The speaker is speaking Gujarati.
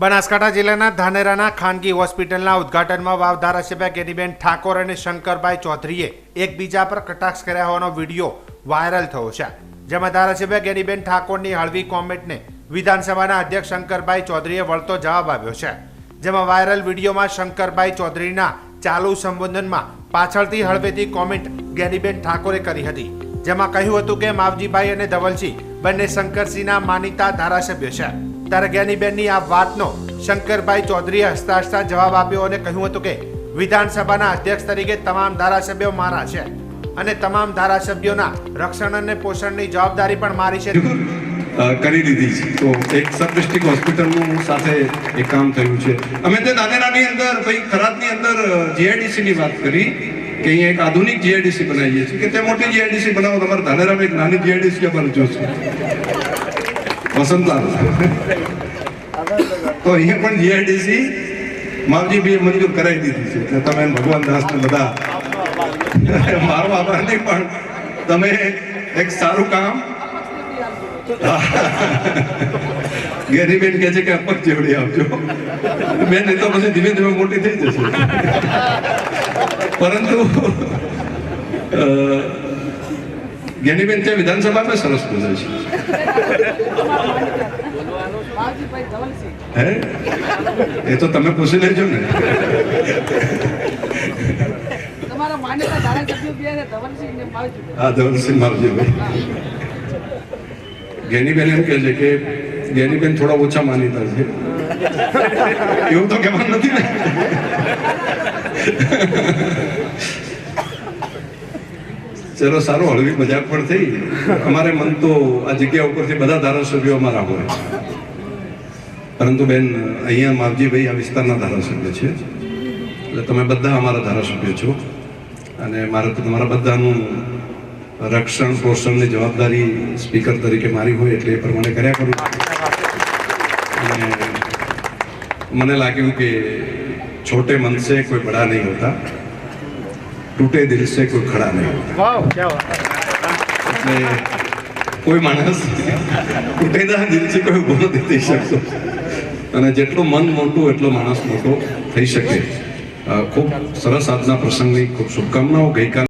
બનાસકાંઠા જિલ્લાના ધાનેરાના ખાનગી હોસ્પિટલના ઉદ્ઘાટનમાં વાવ ધારાસભ્ય ગેનીબેન ઠાકોર અને શંકરભાઈ ચૌધરીએ એકબીજા પર કટાક્ષ કર્યા હોવાનો વીડિયો વાયરલ થયો છે. જેમાં ધારાસભ્ય ગેનીબેન ઠાકોરની હળવી કોમેન્ટને વિધાનસભાના અધ્યક્ષ શંકરભાઈ ચૌધરીએ વળતો જવાબ આપ્યો છે. જેમાં વાયરલ વિડીયોમાં શંકરભાઈ ચૌધરીના ચાલુ સંબોધનમાં પાછળથી હળવેથી કોમેન્ટ ગેનીબેન ઠાકોરે કરી હતી. જેમાં કહ્યું હતું કે માવજીભાઈ અને ધવલસિંહ બંને શંકરસિંહના માનીતા ધારાસભ્ય છે. ત્યારે જ્ઞાનીબેનની આ વાતનો શંકરભાઈ ચૌધરીએ હસતા હસતા જવાબ આપ્યો અને કહ્યું હતું કે, વિધાનસભાના અધ્યક્ષ તરીકે તમામ ધારાસભ્યો મારા છે અને તમામ ધારાસભ્યોના રક્ષણ અને પોષણની જવાબદારી પણ મારી છે. કરી દીધી છે. તો એક સબ ડિસ્ટ્રિક્ટ હોસ્પિટલનું સાથે એક કામ થયું છે. અમે તે નાનેરાની અંદર, ભાઈ ખરાતની અંદર જીઆઈડીસી ની વાત કરી કે અહીંયા એક આધુનિક જીઆઈડીસી બનાવીએ છીએ. કે તે મોટી જીઆઈડીસી બનાવો, તમારે ધાનેરામાં એક નાની જીઆઈડીસી અમારે જોશે. વસંતલાલ તો અહીંયા પણ જીઆઈડીસી માવજી બી મંજૂર કરાવી દીધી છે. તમે ભગવાન દાસ ને બધા મારો આભાર નહીં, પણ તમે એક સારું કામ ગેરીબેન કે છે કે અપક જેવડી આપજો. બેન, એ તો પછી ધીમે મોટી થઈ જશે. પરંતુ જ્ઞાનીબેન ત્યાં વિધાનસભામાં સરસ બોલે છે. હે? એ તો તમે પૂછી લેજો ને. હા ધવલસિંહ માવજીભાઈ જ્ઞાનીબેન એમ કહે છે કે જ્ઞાનીબેન થોડા ઓછા માનીતા છે. એવું તો કહેવાનું નથી ને. ચલો સારું હળવી મજાક પણ થઈ. અમારે મન તો આ જગ્યા ઉપરથી બધા ધારાસભ્યો અમારા હોય. પરંતુ બેન, અહીંયા માવજીભાઈ આ વિસ્તારના ધારાસભ્ય છે. એટલે તમે બધા અમારા ધારાસભ્ય છો. અને મારે તો તમારા બધાનું રક્ષણ પોષણની જવાબદારી સ્પીકર તરીકે મારી હોય એટલે એ પ્રમાણે કર્યા કરું. અને મને લાગ્યું કે છોટે મન સે કોઈ બડા નહીં હોતા. ટૂટે દિલ છે કોઈ ખડા નહીં. એટલે કોઈ માણસ તૂટેલા દિલથી કોઈ નથી થઈ શકતો. અને જેટલું મન મોટું એટલો માણસ મોટો થઈ શકે. ખૂબ સરસ આજના પ્રસંગની ખૂબ શુભકામનાઓ. ગઈકાલે